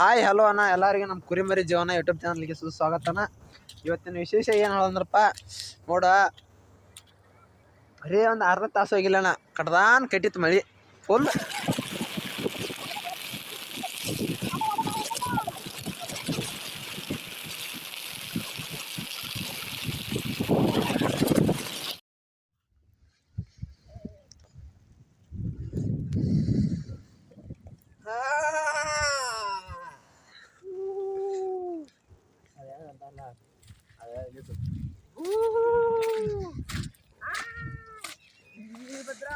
Hi hello ಅಣ್ಣ. ಎಲ್ಲರಿಗೆ ನಮ್ಮ ಕುರಿಮರಿ ಜೀವನ ಯೂಟ್ಯೂಬ್ ಚಾನಲ್ಗೆ ಸುಸ್ವಾಗತನ ಇವತ್ತಿನ ವಿಶೇಷ ಏನು ಹೇಳಂದ್ರಪ್ಪ ನೋಡ. ಬರೀ ಒಂದು ಅರ್ಧ ತಾಸು ಹೋಗಿಲ್ಲಣ್ಣ ಕಡ್ದಾನ್ ಕೆಟ್ಟಿತ್ತು ಮಳಿ. ಫುಲ್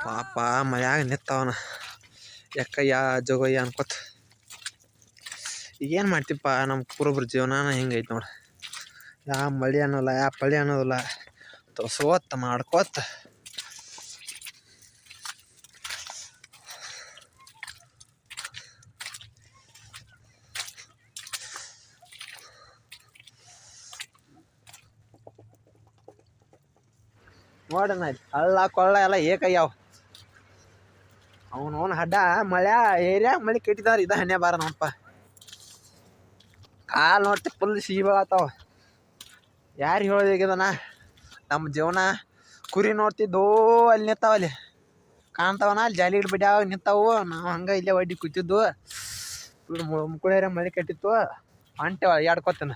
ಪಾಪ ಮಳ್ಯಾಗ ನಿತ್ತವನ ಯಾಕಯ್ಯ ಜೋಗಯ್ಯ ಅನ್ಕೋತ. ಈಗೇನು ಮಾಡ್ತೀಪ್ಪ ನಮ್ಮ ಕುರುಬ್ರ ಜೀವನನ ಹಿಂಗೈತೆ ನೋಡಿ. ಯಾ ಮಳಿ ಅನ್ನೋಲ್ಲ, ಯಾ ಪಳಿ ಅನ್ನೋದಿಲ್ಲ ತೋಸೋತ್ತ ಮಾಡ್ಕೋತ. ನೋಡಣ ಹಳ್ಳ ಕೊಳ್ಳ ಎಲ್ಲ ಏಕಯ್ಯಾವ ಅವನವನ ಹಡ್ಡ ಮಳ್ಯಾ ಏರಿಯಾಗ ಮಳೆ ಕೆಟ್ಟಿದಾರ ಇದ ಹಣ್ಣೆ ಬಾರ ನೋಡಪ್ಪ. ಕಾಲು ನೋಡ್ತಿ ಫುಲ್ ಸೀಬಾತಾವ ಯಾರು ಹೇಳೋದಿಗದನ ನಮ್ಮ ಜೀವನ ಕುರಿ ನೋಡ್ತಿದ್ದೋ ಅಲ್ಲಿ ನಿಂತಾವ ಅಲ್ಲಿ. ಕಾಣ್ತಾವನ? ಅಲ್ಲಿ ಜಾಲಿ ಬಿಟ್ಟಾಗ ನಿಂತಾವು. ನಾವು ಹಂಗೆ ಇಲ್ಲೇ ಒಡ್ಡಿ ಕೂತಿದ್ದು. ಮುಕ್ಕುಳೇರ ಮಳೆ ಕೆಟ್ಟಿತ್ತು. ಅಂಟೆ ಎಡ್ಕೊತನ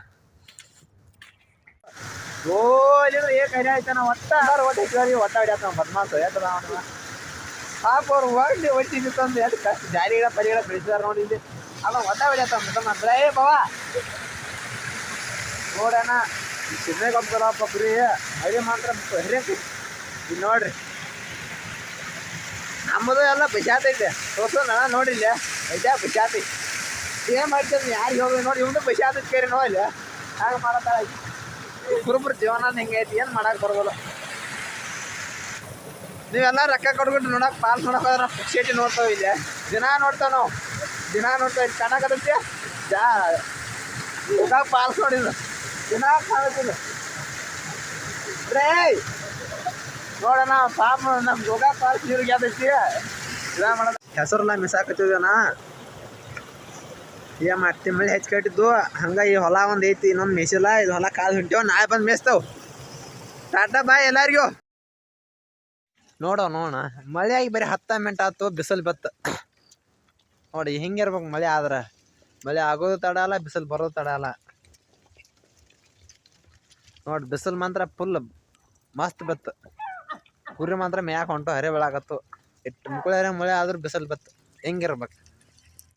ಓ ಇಲ್ಲಿ ಏ ಆಯ್ತಾನ ಒಟ್ಟ ಎಲ್ಲಾರು ಒಟ್ಟು ಹೆಚ್ಚುವರಿ ಒಟ್ಟ ಹೊಡ್ಯಾತ ಬದ್ಮಾಸ ಎದ್ದದ ಅವನ? ಪಾಪ ಅವ್ರು ಒಳ್ಳೆ ಒಟ್ಟಿದ್ದು ತಂದು ಎದ್ದು ಕಷ್ಟ ಜಾರಿಗಳ ಪರಿಗಳ ಬೆಳೆಸಿದಾರ ನೋಡಿ ಇಲ್ಲಿ. ಅಲ್ಲ, ಒಟ್ಟ ಹೊಡ್ಯಾತ ಮಾತ್ರ ಏ ಬಾವ. ನೋಡಣ ಸಿದ್ನೆ ಗೊಬ್ಬರಪ್ಪ ಕುರಿ ಮಾತ್ರ ಹರಿಯಕ್ಕೆ ಇಲ್ಲಿ ನೋಡ್ರಿ. ನಮ್ಮದು ಎಲ್ಲ ಬಿಸಾತೈತೆ ತೋರ್ಸೋಣ ನೋಡಿಲ್ಲ ಐತೆ ಬಿಸಾತಿ ಏನ್ ಮಾಡ್ತೀನಿ ಯಾರಿಗೆ ಹೋಗಿ ನೋಡಿ, ಇವನು ಬಿಸಾತೈತಿ ಕೇರಿ ನೋಡಿಲ್ಲ ಹಾಗೆ ಮಾಡತ್ತಾಳ. ಕುರುಬ್ರ ಜೀವನ ಹೆಂಗೆ ಐತಿ, ಏನು ಮಾಡಕ್ಕೆ ಬರೋದಿಲ್ಲ ನೀವೆಲ್ಲ ರೊಕ್ಕ ಕೊಡ್ಬಿಟ್ಟು ನೋಡಕ್ ಪಾಲ್ ನೋಡಕ್ ಹೋದ್ರೆ ಪುಕ್ಷೇಟಿ ನೋಡ್ತಾವ ಇಲ್ಲಿ. ದಿನ ನೋಡ್ತಾವ ನಾವು. ದಿನ ನೋಡ್ತಾ ಇಲ್ಲಿ ಚೆನ್ನಾಗತ್ತೆ ಜಾ ಹೋಗಾಕ ಪಾಲ್ಸ್ ನೋಡಿದ್ರು. ದಿನ ಕಾಣತ್ತಿಲ್ಲ ರೇ ನೋಡಣ ಪಾಪ ನಮ್ಮ ಯೋಗ ಪಾಲ್ಸ್ ನೀರಿಗೆ ಯಾವ್ದೈತಿ ಇದ ಮಾಡೋದ ಮಿಸ್ ಮಿಸಾಕತ್ತಿದ್ವನ ಏನ್ ಮತ್ತೆ ಮಳೆ ಹೆಚ್ಚು ಕಟ್ಟಿದ್ದು, ಹಂಗ ಈ ಹೊಲ ಒಂದು ಐತಿ, ಇನ್ನೊಂದ್ ಮೇಸಿಲ್ಲ ಇದು ಹೊಲ ಕಾಲು ಹೊಂಟೇವ್, ನಾಳೆ ಬಂದ್ ಮೇಸ್ತಾವ್ ಟಾಟಾ ಬಾಯ್ ಎಲ್ಲರಿಗೂ. ನೋಡೋ ನೋಡ ಮಳೆ ಆಗಿ ಬರೀ ಹತ್ತ ಮಿನಿಟ್ ಆಯ್ತು ಬಿಸಿಲು ಬತ್ತ ನೋಡಿ ಹಿಂಗಿರ್ಬೇಕು ಮಳೆ ಆದ್ರೆ. ಮಳೆ ಆಗೋದು ತಡ ಅಲ್ಲ, ಬಿಸಿಲು ಬರೋದು ತಡ ಅಲ್ಲ. ನೋಡಿ, ಬಿಸಿಲು ಮಾತ್ರ ಫುಲ್ ಮಸ್ತ್ ಬತ್ತು ಕುರಿ ಮಾತ್ರ ಮೇಯಾಕ ಹೊಂಟು ಹರೆ ಬೆಳಾಕತ್ತು ಇಟ್ಟು ಮುಕ್ಕಳರೆ ಮಳೆ ಆದ್ರೂ ಬಿಸಿಲು ಬತ್ತು ಹೆಂಗಿರ್ಬೇಕು